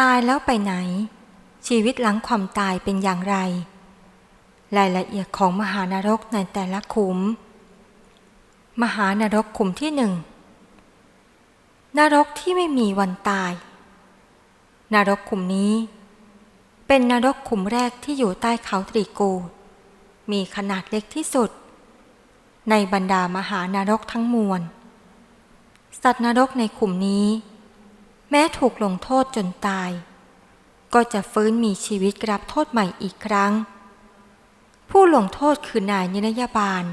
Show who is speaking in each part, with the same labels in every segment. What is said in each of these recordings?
Speaker 1: ตายแล้วไปไหน ชีวิตหลังความตายเป็นอย่างไร รายละเอียดของมหานรกในแต่ละขุม มหานรกขุมที่หนึ่งนรกที่ไม่มีวันตาย นรกขุมนี้ เป็นนรกขุมแรกที่อยู่ใต้เขาตรีกูดมีขนาดเล็กที่สุด ในบรรดามหานรกทั้งมวล สัตว์นรกในขุมนี้ แม้ถูกลงโทษจนตาย ก็จะฟื้นมีชีวิตรับโทษใหม่อีกครั้ง ผู้ลงโทษคือนายนิรยาบาล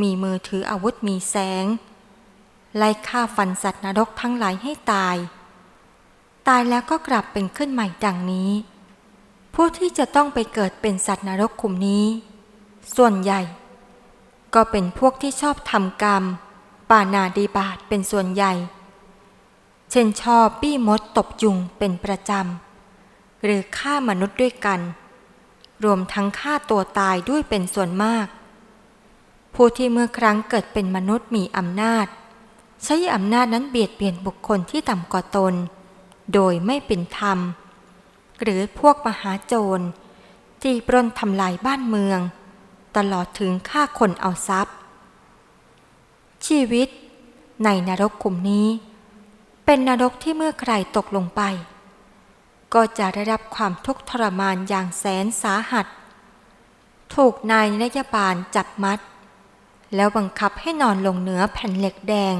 Speaker 1: มีมือถืออาวุธมีแสง ไล่ฆ่าฟันสัตว์นรกทั้งหลายให้ตาย ตายแล้วก็กลับเป็นขึ้นใหม่ดังนี้ ผู้ที่จะต้องไปเกิดเป็นสัตว์นรกขุมนี้ ส่วนใหญ่ ก็เป็นพวกที่ชอบทำกรรมป่านาดีบาตเป็นส่วนใหญ่ เช่นชอบปี้มดตบยุงเป็นประจำ หรือฆ่ามนุษย์ด้วยกัน รวมทั้งฆ่าตัวตายด้วยเป็นส่วนมาก ผู้ที่เมื่อครั้งเกิดเป็นมนุษย์มีอำนาจ ใช้อำนาจนั้นเบียดเบียนบุคคลที่ต่ำกว่าตน โดยไม่เป็นธรรม หรือพวกมหาโจร ที่ปล้นทำลายบ้านเมือง ตลอดถึงฆ่าคนเอาทรัพย์ ชีวิตในนรกกลุ่มนี้ เป็นนรกที่เมื่อใครตกลงไป ก็จะได้รับความทุกข์ทรมานอย่างแสนสาหัส ถูกนายนยบาลจับมัด แล้วบังคับให้นอนลงเหนือแผ่นเหล็กแดง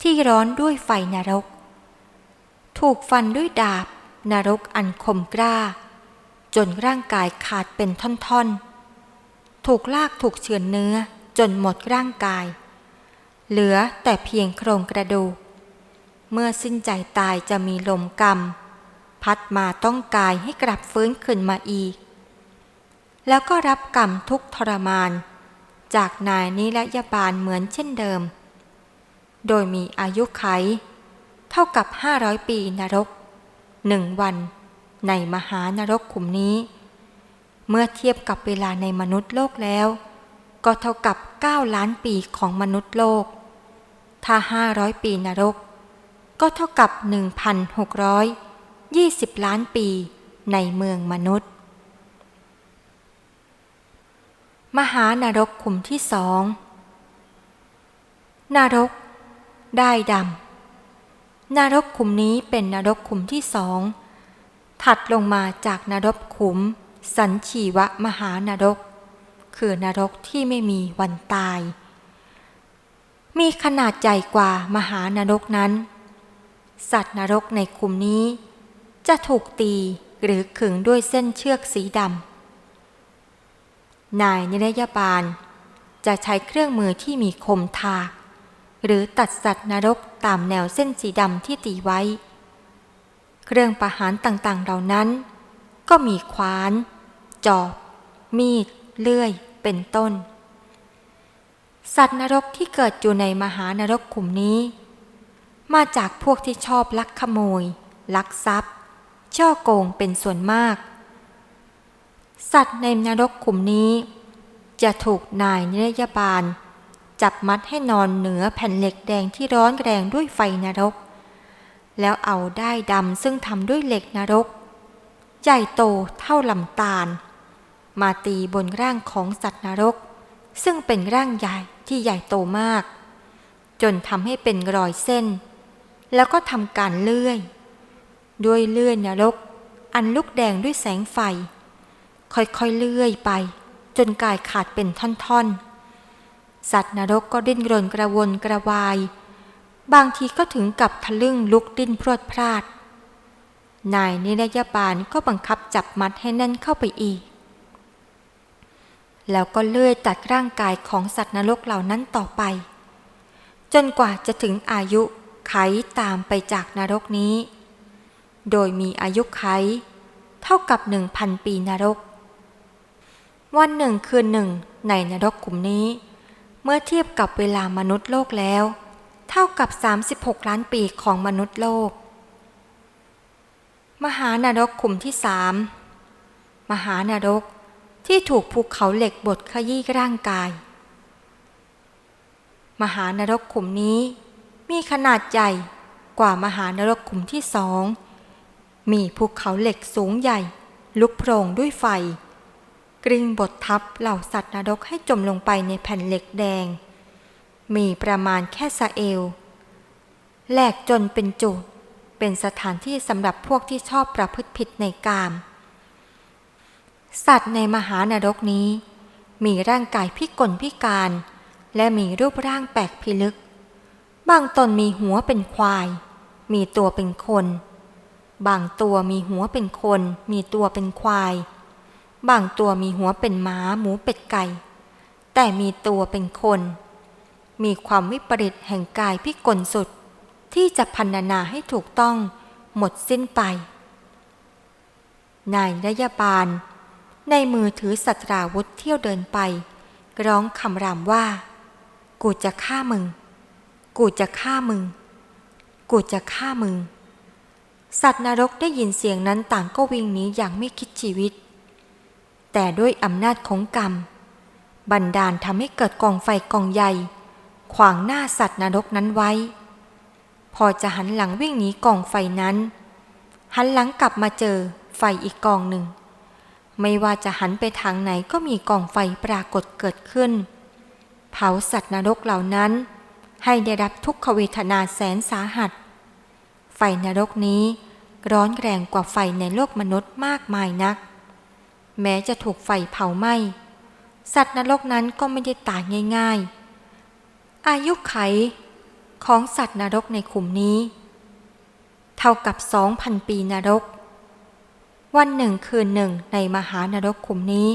Speaker 1: ที่ร้อนด้วยไฟนรก ถูกฟันด้วยดาบนรกอันคมกล้า จนร่างกายขาดเป็นท่อนๆ ถูกลากถูกเฉือนเนื้อจนหมดร่างกาย เหลือแต่เพียงโครงกระดูก เมื่อสิ้นใจตายจะมีลมกรรม พัดมาต้องกายให้กลับฟื้นขึ้นมาอีก แล้วก็รับกรรมทุกทรมาน จากนายนิรยาบาลเหมือนเช่นเดิม โดยมีอายุไข เท่ากับ 500 ปีนรกหนึ่งวัน ในมหานรกขุมนี้ เมื่อเทียบกับเวลาในมนุษย์โลกแล้ว ก็เท่ากับ 9 ล้านปีของมนุษย์โลก ถ้า 500 ปีนรก ก็เท่ากับ 1,620 ล้านปีในเมืองมนุษย์ มหานรกขุมที่สองนรก ได้ดำนรกขุมนี้เป็นนรกขุมที่สอง ถัดลงมาจากนรกขุม สันชีวะมหานรก คือนรกที่ไม่มีวันตาย มีขนาดใหญ่กว่ามหานรกนั้น สัตว์นรกในขุมนี้ จะถูกตีหรือขึงด้วยเส้นเชือกสีดำนายนิรยาบาล จะใช้เครื่องมือที่มีคมทากหรือตัดสัตว์นรกตามแนวเส้นสีดำที่ตีไว้ เครื่องประหารต่างๆเหล่านั้น ก็มีขวาน จอบ มีด เลื่อย เป็นต้น สัตว์นรกที่เกิดอยู่ในมหานรกกลุ่มนี้ มาจากพวกที่ชอบลักขโมย ลักทรัพย์ ช่อโกงเป็นส่วนมาก สัตว์ในนรกกลุ่มนี้ จะถูกนายนิรยาบาล จับมัดให้นอนเหนือแผ่นเหล็กแดงที่ร้อนแรงด้วยไฟนรก แล้วเอาได้ดำซึ่งทำด้วยเหล็กนรก ใหญ่โตเท่าลำตาล มาตีบนร่างของสัตว์นรก ซึ่งเป็นร่างใหญ่ที่ใหญ่โตมาก จนทำให้เป็นรอยเส้น แล้วก็ทำการเลื่อย ด้วยเลื่อยนรก อันลุกแดงด้วยแสงไฟ ค่อยๆเลื่อยไป จนกายขาดเป็นท่อนๆ สัตว์นรกก็ดิ้นรนกระวนกระวาย บางทีก็ถึงกับทะลึ่งลุกดิ้นพรวดพลาด นายนิรยาบาลก็บังคับจับมัดให้แน่นเข้าไปอีก แล้วก็เลื่อยตัดร่างกายของสัตว์นรกเหล่านั้นต่อไป จนกว่าจะถึงอายุ ไขตามไปจากนรกนี้ โดยมีอายุไข เท่ากับหนึ่งพันปีนรก วันหนึ่งคืนหนึ่งในนรกกลุ่มนี้ เมื่อเทียบกับเวลามนุษย์โลกแล้ว เท่ากับ 36 ล้านปีของมนุษย์โลก มหานรกขุมที่สามมหานรกที่ถูกภูเขาเหล็กบดขยี้ร่างกาย มหานรกขุมนี้ มีขนาดใหญ่กว่ามหานรกขุมที่สอง มีภูเขาเหล็กสูงใหญ่ ลุกโพรงด้วยไฟ กริ้งบดทับเหล่าสัตว์นรกให้จมลงไปในแผ่นเหล็กแดง มีประมาณแค่สะเอวแหลกจนเป็นจุดเป็นสถานที่สำหรับพวกที่ชอบประพฤติผิดในกาม สัตว์ในมหานรกนี้ มีร่างกายพิกลพิการ และมีรูปร่างแปลกพิลึก บางตนมีหัวเป็นควาย มีตัวเป็นคน บางตัวมีหัวเป็นคน มีตัวเป็นควาย บางตัวมีหัวเป็นม้าหมูเป็ดไก่ แต่มีตัวเป็นคน มีความวิปริตแห่งกายพิกลสุด ที่จะพันนาให้ถูกต้องหมดสิ้นไป นายรยาบาล ในมือถือสัตราวุธเที่ยวเดินไป ร้องคำรามว่า กูจะฆ่ามึง กูจะฆ่ามึง กูจะฆ่ามึง สัตว์นรกได้ยินเสียงนั้นต่างก็วิ่งหนีอย่างไม่คิดชีวิต แต่ด้วยอำนาจของกรรม บันดาลทำให้เกิดกองไฟกองใหญ่ ขวางหน้าสัตว์นรกนั้นไว้ พอจะหันหลังวิ่งหนีกองไฟนั้น หันหลังกลับมาเจอไฟอีกกองหนึ่ง ไม่ว่าจะหันไปทางไหนก็มีกองไฟปรากฏเกิดขึ้น เผาสัตว์นรกเหล่านั้น ให้ได้รับทุกขเวทนาแสนสาหัส ไฟนรกนี้ร้อนแรงกว่าไฟในโลกมนุษย์มากมายนัก แม้จะถูกไฟเผาไหม้ สัตว์นรกนั้นก็ไม่ได้ตายง่าย ๆ อายุไขของสัตว์นรกในขุมนี้ เท่ากับสองพันปีนรก วันหนึ่งคืนหนึ่งในมหานรกขุมนี้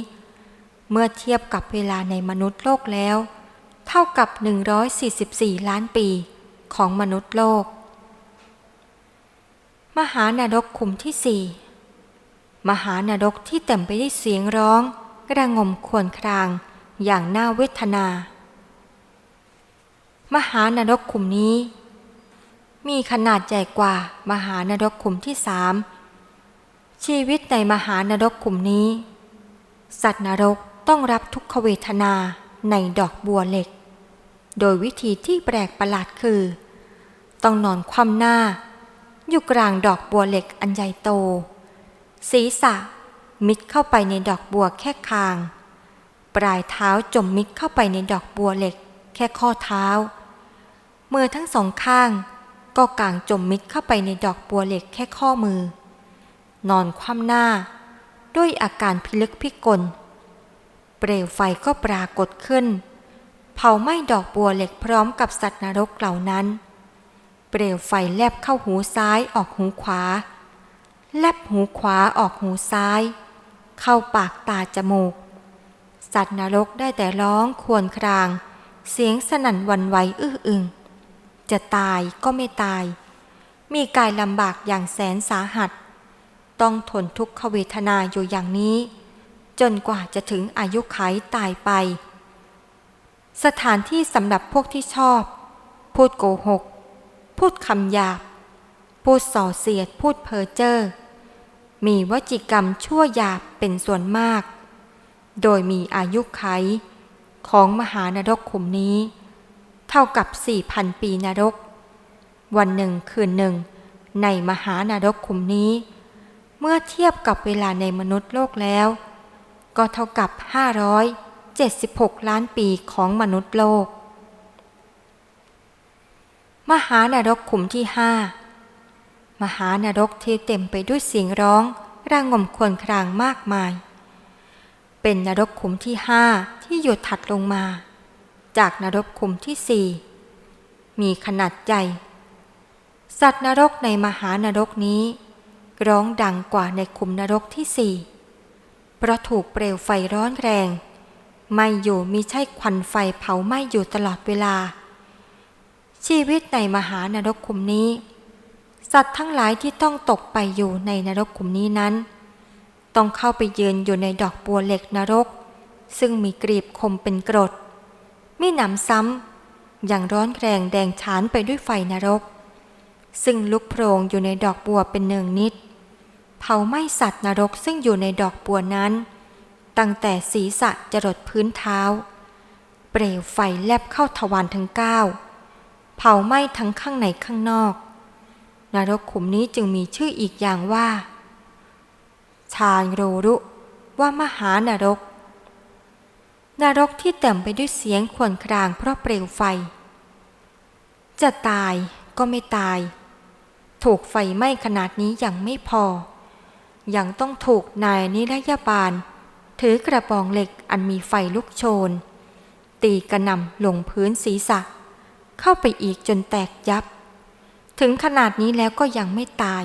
Speaker 1: เมื่อเทียบกับเวลาในมนุษย์โลกแล้ว เท่ากับ 144 ล้านปีของมนุษย์โลก มหานรกขุมที่สี่มหานรกที่เต็มไปด้วยเสียงร้องกระงมควญครางอย่างน่าเวทนา มหานรกขุมนี้ มีขนาดใหญ่กว่ามหานรกขุมที่สามชีวิตในมหานรกขุมนี้ สัตว์นรกต้องรับทุกขเวทนาในดอกบัวเหล็ก โดยวิธีที่แปลกประหลาดคือ ต้องนอนคว่ำหน้า อยู่กลางดอกบัวเหล็กอันใหญ่โต ศีรษะมิดเข้าไปในดอกบัวแค่คาง ปลายเท้าจมมิดเข้าไปในดอกบัวเหล็ก แค่ข้อเท้า มือทั้งสองข้าง ก็กางจมมิดเข้าไปในดอกบัวเหล็กแค่ข้อมือ นอนคว่ำหน้า ด้วยอาการพิลึกพิกล เปลวไฟก็ปรากฏขึ้น ผาไหม้ดอกบัวเหล็กพร้อมกับสัตว์นรกเหล่านั้น เปลวไฟแลบเข้าหูซ้ายออกหูขวา แลบหูขวาออกหูซ้าย เข้าปากตาจมูก สัตว์นรกได้แต่ร้องครวญคราง เสียงสนั่นวันไหวอื้ออึง จะตายก็ไม่ตาย มีกายลำบากอย่างแสนสาหัส ต้องทนทุกขเวทนาอยู่อย่างนี้ จนกว่าจะถึงอายุขัยตายไป สถานที่สำหรับพวกที่ชอบ พูดโกหก พูดคำหยาบ พูดส่อเสียด พูดเพ้อเจ้อ มีวจิกรรมชั่วหยาบเป็นส่วนมาก โดยมีอายุไขของมหานรกขุมนี้ เท่ากับ4,000ปีนรก วันหนึ่งคืนหนึ่ง ในมหานรกขุมนี้ เมื่อเทียบกับเวลาในมนุษย์โลกแล้ว ก็เท่ากับห้าร้อย 76 ล้านปีของมนุษย์โลก มหานรกขุมที่ห้ามหานรกที่เต็มไปด้วยเสียงร้องร่างงมควญครางมากมาย เป็นนรกขุมที่ห้าที่หยุดถัดลงมา จากนรกขุมที่สี่มีขนาดใหญ่ สัตว์นรกในมหานรกนี้ ร้องดังกว่าในขุมนรกที่สี่เพราะถูกเปลวไฟร้อนแรง ไม่อยู่มีใช่ควันไฟเผาไหม้อยู่ตลอดเวลา ชีวิตในมหานรกขุมนี้ สัตว์ทั้งหลายที่ต้องตกไปอยู่ในนรกขุมนี้นั้น ต้องเข้าไปยืนอยู่ในดอกบัวเหล็กนรก ซึ่งมีกรีบคมเป็นกรดมีหนำซ้ำอย่างร้อนแรงแดงฉานไปด้วยไฟนรก ซึ่งลุกโพรงอยู่ในดอกบัวเป็นเนืองนิด เผาไหม้สัตว์นรกซึ่งอยู่ในดอกบัวนั้น ตั้งแต่ศีรษะจรดพื้นเท้า เปลวไฟแลบเข้าทวารทั้งเก้าเผาไหม้ทั้งข้างในข้างนอก นรกขุมนี้จึงมีชื่ออีกอย่างว่า ชาญโรรุว่ามหานรก นรกที่เต็มไปด้วยเสียงขวนครางเพราะเปลวไฟ จะตายก็ไม่ตาย ถูกไฟไหม้ขนาดนี้ยังไม่พอ ยังต้องถูกนายนิรยาบาล ถือกระบองเหล็กอันมีไฟลุกโชน ตีกระนำลงพื้นศีรษะ เข้าไปอีกจนแตกยับ ถึงขนาดนี้แล้วก็ยังไม่ตาย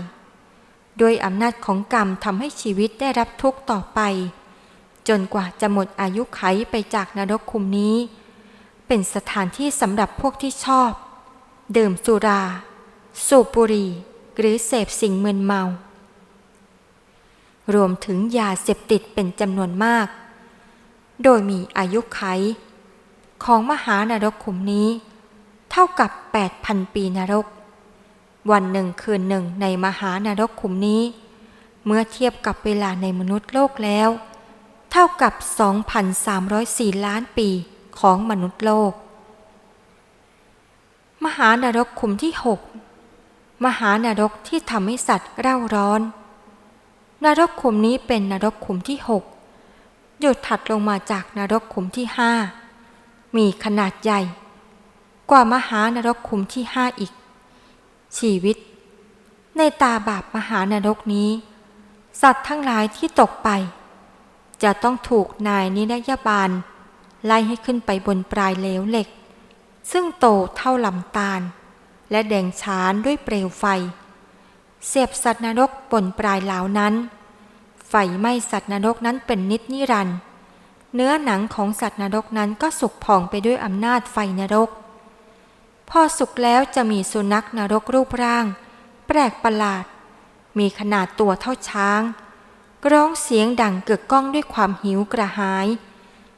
Speaker 1: โดยอำนาจของกรรมทำให้ชีวิตได้รับทุกข์ต่อไป จนกว่าจะหมดอายุไขไปจากนรกคุมนี้ เป็นสถานที่สำหรับพวกที่ชอบ ดื่มสุรา สูบบุหรี่ หรือเสพสิ่งมึนเมา รวมถึงยาเสพติดเป็นจำนวนมาก โดยมีอายุไข ของมหานรกขุมนี้ เท่ากับ 8,000 ปีนรก วันหนึ่งคืนหนึ่งในมหานรกขุมนี้ เมื่อเทียบกับเวลาในมนุษย์โลกแล้ว เท่ากับ 2,304 ล้านปีของมนุษย์โลก มหานรกขุมที่หกมหานรกที่ทำให้สัตว์เร่าร้อน นรกขุมนี้เป็นนรกขุมที่หกหยุดถัดลงมาจากนรกขุมที่ห้ามีขนาดใหญ่ กว่ามหานรกขุมที่ห้าอีก ชีวิต ในตาบาปมหานรกนี้ สัตว์ทั้งหลายที่ตกไป จะต้องถูกนายนิรยาบาล ไล่ให้ขึ้นไปบนปลายเหลวเหล็ก ซึ่งโตเท่าลำตาล และแดงฉานด้วยเปลวไฟ เสียบสัตว์นรกบนปลายเหลานั้น ไฟไหม้สัตว์นรกนั้นเป็นนิดนิรันด์เนื้อหนังของสัตว์นรกนั้นก็สุกพองไปด้วยอำนาจไฟนรก พอสุกแล้วจะมีสุนัขนรกรูปร่าง แปลกประหลาด มีขนาดตัวเท่าช้าง ร้องเสียงดังเกือกก้องด้วยความหิวกระหาย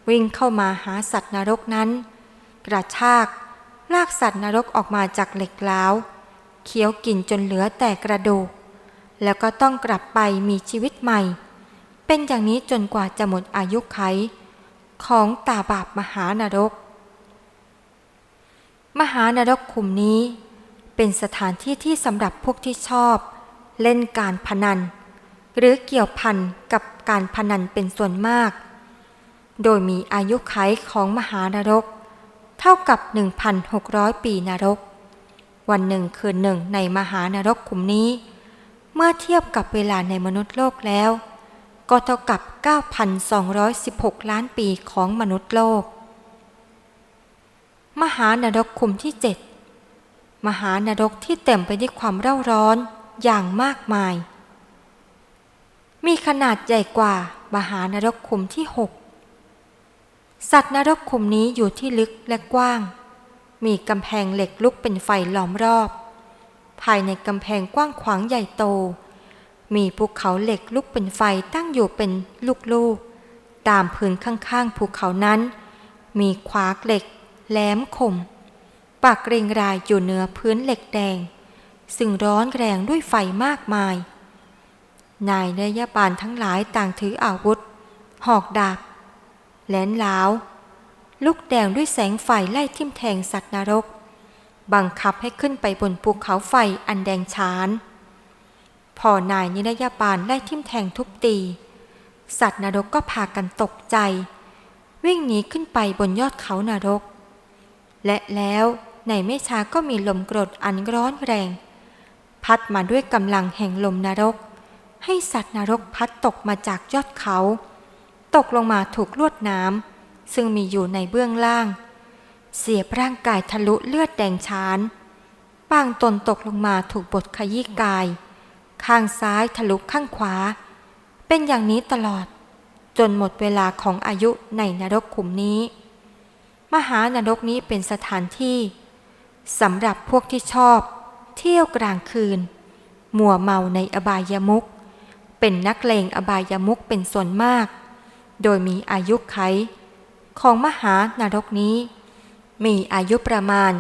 Speaker 1: วิ่งเข้ามาหาสัตว์นรกนั้น กระชาก ลากสัตว์นรกออกมาจากเหล็กล้าว เคี้ยวกินจนเหลือแต่กระดูก แล้วก็ต้องกลับไปมีชีวิตใหม่ เป็นอย่างนี้จนกว่าจะหมดอายุไข ของตาบาปมหานรก มหานรกขุมนี้ เป็นสถานที่ที่สำหรับพวกที่ชอบ เล่นการพนัน หรือเกี่ยวพันกับการพนันเป็นส่วนมาก โดยมีอายุไขของมหานรก เท่ากับ 1,600 ปีนรก วันหนึ่งคืนหนึ่งในมหานรกขุมนี้ เมื่อเทียบกับเวลาในมนุษย์โลกแล้ว ก็เท่ากับ 9,216 ล้านปีของมนุษย์โลก มหานรกขุมที่เจ็ดมหานรกที่เต็มไปด้วยความเร่าร้อนอย่างมากมาย มีขนาดใหญ่กว่ามหานรกขุมที่หกสัตว์นรกขุมนี้อยู่ที่ลึกและกว้าง มีกำแพงเหล็กลุกเป็นไฟล้อมรอบ ภายในกำแพงกว้างขวางใหญ่โต มีภูเขาเหล็กลุกเป็นไฟตั้งอยู่เป็นลูกๆ ตามพื้นข้างๆภูเขานั้น มีขวากเหล็กแหลมคม ปากเรียงรายอยู่เหนือพื้นเหล็กแดง ซึ่งร้อนแรงด้วยไฟมากมาย นายเนยบาลทั้งหลายต่างถืออาวุธ หอกดาบแหลนลาว ลุกแดงด้วยแสงไฟไล่ทิ่มแทงสัตว์นรก บังคับให้ขึ้นไปบนภูเขาไฟอันแดงฉาน พอนายนิรยาบาลไล่ทิ่มแทงทุบตี สัตว์นรกก็พากันตกใจ วิ่งหนีขึ้นไปบนยอดเขานรก และแล้วในไม่ช้าก็มีลมกรดอันร้อนแรง พัดมาด้วยกำลังแห่งลมนรก ให้สัตว์นรกพัดตกมาจากยอดเขา ตกลงมาถูกลวดน้ำ ซึ่งมีอยู่ในเบื้องล่าง เสียบร่างกายทะลุเลือดแดงฉานบางตนตกลงมาถูกบทขยี้กาย ข้างซ้ายทะลุข้างขวา เป็นอย่างนี้ตลอด จนหมดเวลาของอายุในนรกขุมนี้ มหานรกนี้เป็นสถานที่สำหรับพวกที่ชอบ เที่ยวกลางคืน มัวเมาในอบายามุกเป็นนักเลงอบายามุกเป็นส่วนมาก โดยมีอายุไข ของมหานรกนี้ มีอายุประมาณ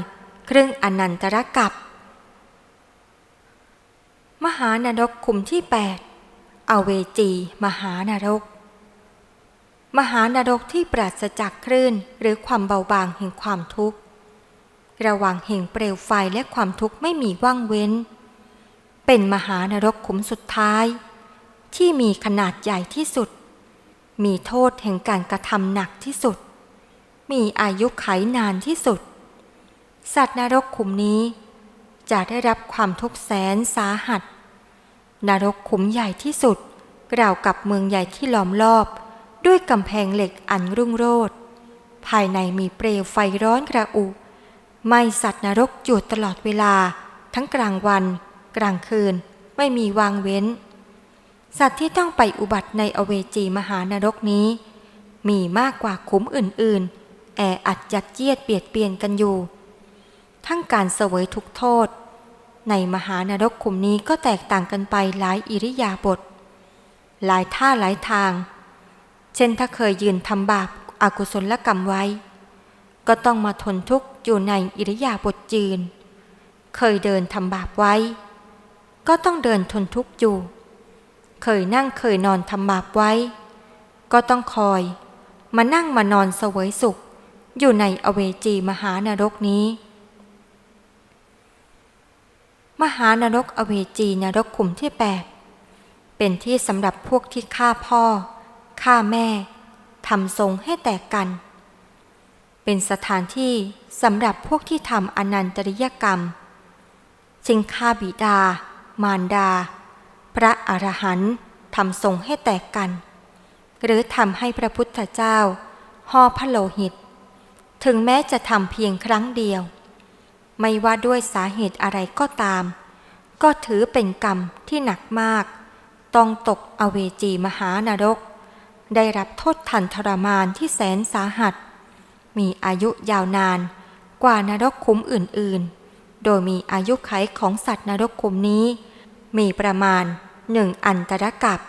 Speaker 1: ครึ่งอนันตรกับ มหานรกคุมที่ 8 อเวจีมหานรก มหานรกที่ปราศจากคลื่นหรือความเบาบางแห่งความทุกข์ ระหว่างแห่งเปลวไฟและความทุกข์ไม่มีว่างเว้น เป็นมหานรกขุมสุดท้าย ที่มีขนาดใหญ่ที่สุด มีโทษแห่งการกระทำหนักที่สุด มีอายุไขนานที่สุด สัตว์นรกขุมนี้ จะได้รับความทุกข์แสนสาหัส นรกขุมใหญ่ที่สุด กล่าวกับเมืองใหญ่ที่ล้อมรอบ ด้วยกำแพงเหล็กอันรุ่งโรจน์ภายในมีเปลวไฟร้อนกระอุไหม่สัตว์นรกจุดตลอดเวลา ทั้งกลางวัน กลางคืนไม่มีวางเว้น สัตว์ที่ต้องไปอุบัติในอเวจีมหานรกนี้ มีมากกว่าขุมอื่นๆ แออัดยัดเยียดเบียดเบียนกันอยู่ ทั้งการเสวยทุกโทษ ในมหานรกขุมนี้ก็แตกต่างกันไปหลายอิริยาบถหลายท่าหลายทาง เช่นถ้าเคยยืนทำบาปอากุศลกรรมไว้ ก็ต้องมาทนทุกข์อยู่ในอิริยาบถยืน เคยเดินทำบาปไว้ ก็ต้องเดินทนทุกข์อยู่ เคยนั่งเคยนอนทำบาปไว้ ก็ต้องคอย มานั่งมานอนเสวยสุข อยู่ในอเวจีมหานรกนี้ มหานรกอเวจีนรกขุมที่แปเป็นที่สำหรับพวกที่ฆ่าพ่อฆ่าแม่ทำทรงให้แตกกัน เป็นสถานที่สำหรับพวกที่ทำอนันตริยกรรมจึงฆ่าบิดา มารดา พระอรหันต์ทำทรงให้แตกกัน หรือทำให้พระพุทธเจ้าห่อพระโลหิต ถึงแม้จะทำเพียงครั้งเดียว ไม่ว่าด้วยสาเหตุอะไรก็ตาม ก็ถือเป็นกรรมที่หนักมาก ต้องตกอเวจีมหานรก ได้รับโทษทันทรมานที่แสนสาหัส มีอายุยาวนานกว่านรกคุ้มอื่นๆ โดยมีอายุไขของสัตว์นรกคุ้มนี้ มีประมาณหนึ่งอันตรกับ